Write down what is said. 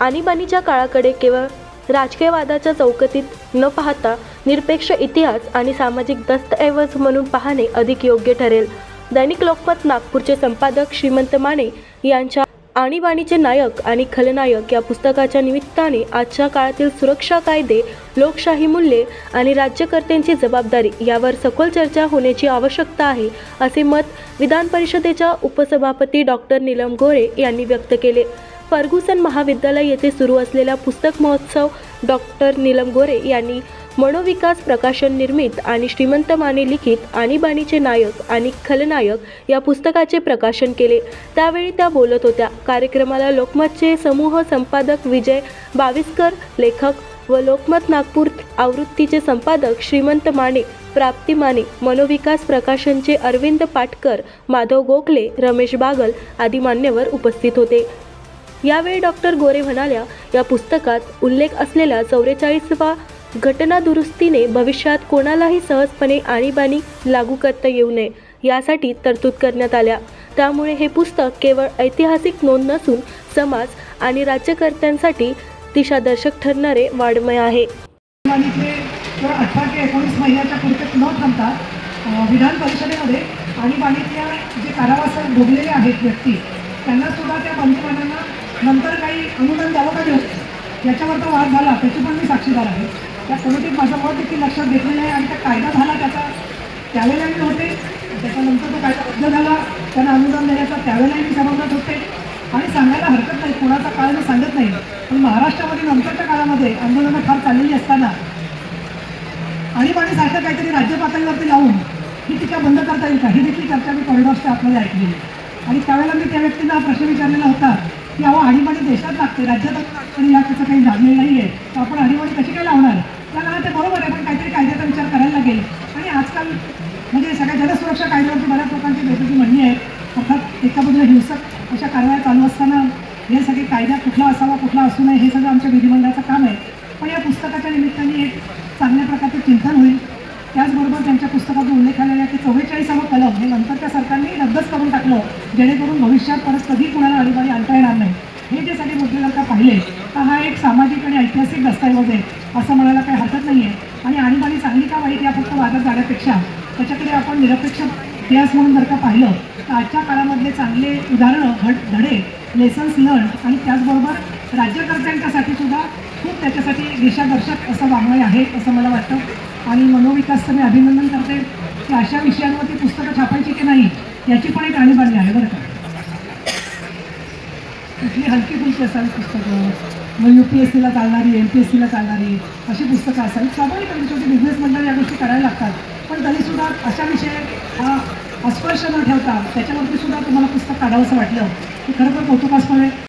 आणीबाणीच्या काळाकडे केवळ राजकीय वादाच्या चौकटीत न पाहता निरपेक्ष इतिहास आणि सामाजिक दस्तऐवज म्हणून पाहणे अधिक योग्य ठरेल. दैनिक लोकमत नागपूरचे संपादक श्रीमंत माने यांच्या आणीबाणीचे नायक आणि खलनायक या पुस्तकाच्या निमित्ताने आजच्या काळातील सुरक्षा कायदे लोकशाही मूल्ये आणि राज्यकर्त्यांची जबाबदारी यावर सखोल चर्चा होण्याची आवश्यकता आहे असे मत विधान परिषदेच्या उपसभापती डॉक्टर नीलम गोरे यांनी व्यक्त केले. फर्गुसन महाविद्यालय येथे सुरू असलेला पुस्तक महोत्सव डॉक्टर नीलम गोरे यांनी मनोविकास प्रकाशन निर्मित आणि श्रीमंत माने लिखित आणीबाणीचे नायक आणि खलनायक या पुस्तकाचे प्रकाशन केले. त्यावेळी त्या बोलत होत्या. कार्यक्रमाला लोकमतचे समूह संपादक विजय बाविस्कर लेखक व लोकमत नागपूर आवृत्तीचे संपादक श्रीमंत माने प्राप्ती माने मनोविकास प्रकाशनचे अरविंद पाटकर माधव गोखले रमेश बागल आदी मान्यवर उपस्थित होते. यावेळी डॉक्टर गोरे म्हणाल्या या पुस्तकात उल्लेख असलेल्या चौवेचाळीसवा घटना दुरुस्तीने भविष्यात कोणालाही सहजपणे आणीबाणी लागू करता येऊ नये यासाठी तरतूद करण्यात आल्या. त्यामुळे हे पुस्तक केवळ ऐतिहासिक नोंद नसून समाज आणि राज्यकर्त्यांसाठी दिशादर्शक ठरणारे वाङ्मय आहे. आणीबाणीचे अठरा ते एकोणीस महिन्याच्या पुरतेच न थांबता विधान परिषदेमध्ये आणीबाणीतल्या जे कारावासात भोगलेले आहेत व्यक्ती त्यांना सुद्धा त्या बंदीमानांना नंतर काही अनुदान द्यावं का देऊ? याच्यावर तो वाद झाला. त्याची पण मी साक्षीदार आहे. त्या कमिटीत माझं मत देखील लक्षात घेतलेलं आहे आणि त्या कायदा झाला त्याचा. त्यावेळेला मी होते. त्याच्यानंतर तो कायदा रद्द झाला. त्यांना अनुदान देण्याचा त्यावेळेलाही मी सभागृहात होते. आणि सांगायला हरकत नाही. कोणाचा काळ मी सांगत नाही. पण महाराष्ट्रामध्ये नंतरच्या काळामध्ये आंदोलनं फार चाललेली असताना आणीबाणीसारखं काहीतरी राज्य पातळीवरती लावून ही टीका बंद करता येईल का? ही देखील चर्चा मी कॉरिडॉर्सच्या आतमध्ये ऐकलेली आणि त्यावेळेला मी त्या व्यक्तींना हा प्रश्न विचारलेला होता. की अहो आणीबाणी देशात लागते राज्यात आणि या त्याचं काही झालेलं नाही आहे तर आपण आणीबाणी कशी काय लावणार? त्याला ते बरोबर आहे पण काहीतरी कायद्याचा विचार करायला लागेल. आणि आजकाल म्हणजे सगळ्या जनसुरक्षा कायद्यावरती बऱ्याच लोकांची वेगवेगळी म्हणणी आहे अर्थात एका बाजूला हिंसक अशा कारवाया चालू असताना हे सगळे कायदा कुठला असावा कुठला असू नये हे सगळं आमच्या विधिमंडळाचं काम आहे. पण या पुस्तकाच्या निमित्ताने एक चांगल्या प्रकारचं चिंतन होईल. त्याचबरोबर त्यांच्या पुस्तकात उल्लेख आलेला आहे की चव्वेचाळीसावं कलम हे नंतरच्या सरकारने रद्दच करून टाकलं जेणेकरून भविष्यात परत कधी कुणाला आणीबाणी आणता येणार नाही. हे जे सगळे मुद्दे जर का पाहिले तर हा एक सामाजिक आणि ऐतिहासिक दस्तऐवज आहे असं म्हणायला काही हरकत नाही आहे आणि आणीबाणी चांगली का वाईट या फक्त वादात जाण्यापेक्षा त्याच्याकडे आपण निरपेक्ष इतिहास म्हणून जर का पाहिलं तर आजच्या काळामधले चांगले उदाहरणं घड धडे लेसन्स लर्न आणि त्याचबरोबर राज्यकर्त्यांच्यासाठी सुद्धा खूप त्याच्यासाठी दिशादर्शक असं वाङ्मय आहे असं मला वाटतं. आणि मनोविकासचं मी अभिनंदन करते की अशा विषयांवरती पुस्तकं छापायची की नाही याची पण एक आणीबाणी आहे बरं का. कुठली हलकी फुलकी असावी पुस्तकं? मग यू पी एस सीला चालणारी एम पी एस सीला चालणारी अशी पुस्तकं असावी. स्वाभाविक आहे छोटी बिझनेस मंडळ या गोष्टी करायला लागतात. पण तरीसुद्धा अशा विषय हा अस्पर्श न ठेवता त्याच्यावरती सुद्धा तुम्हाला पुस्तक काढावंसं वाटलं की खरं तर कौतुकास्पद